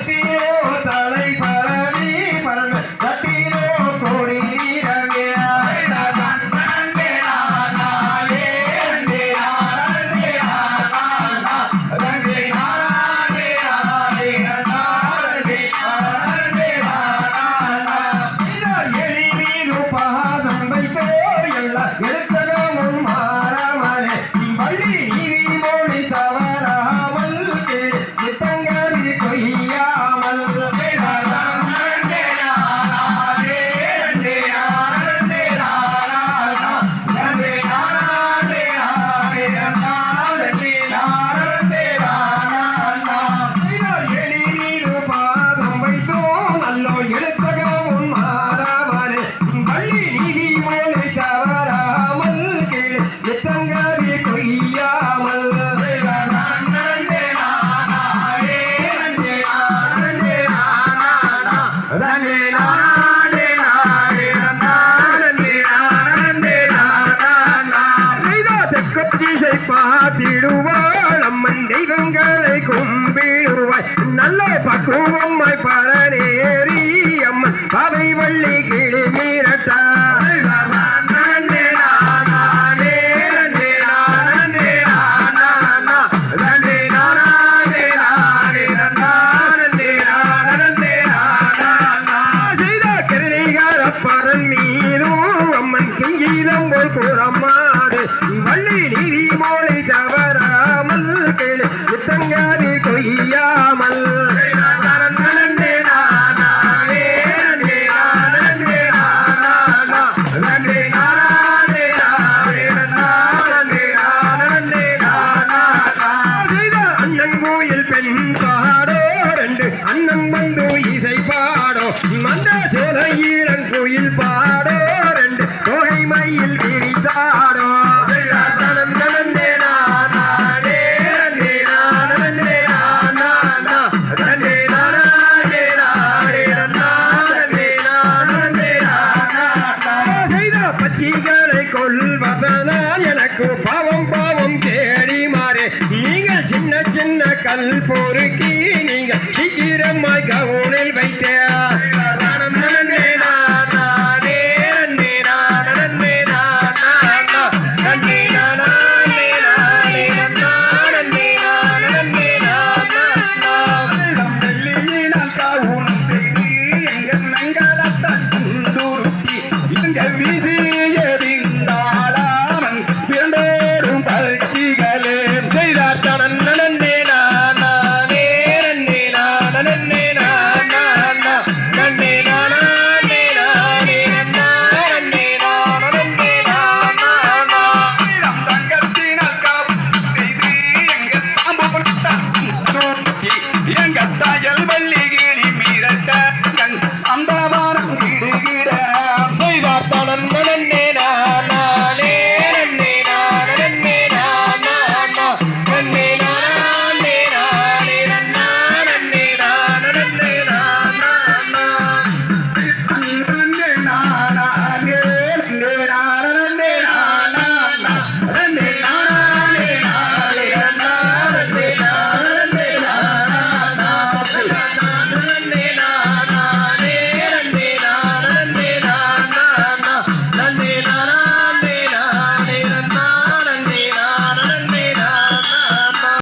Yeah. 男嘞把นเ அந்த சோலையீரங்குயில் பாடோ ரெண்டு தொகை மயில் விரிதாடோ கொள்வ சின்ன கல் பொறுக்கி நீங்கள் சீக்கிரமாய் கவுனில் வைத்தே.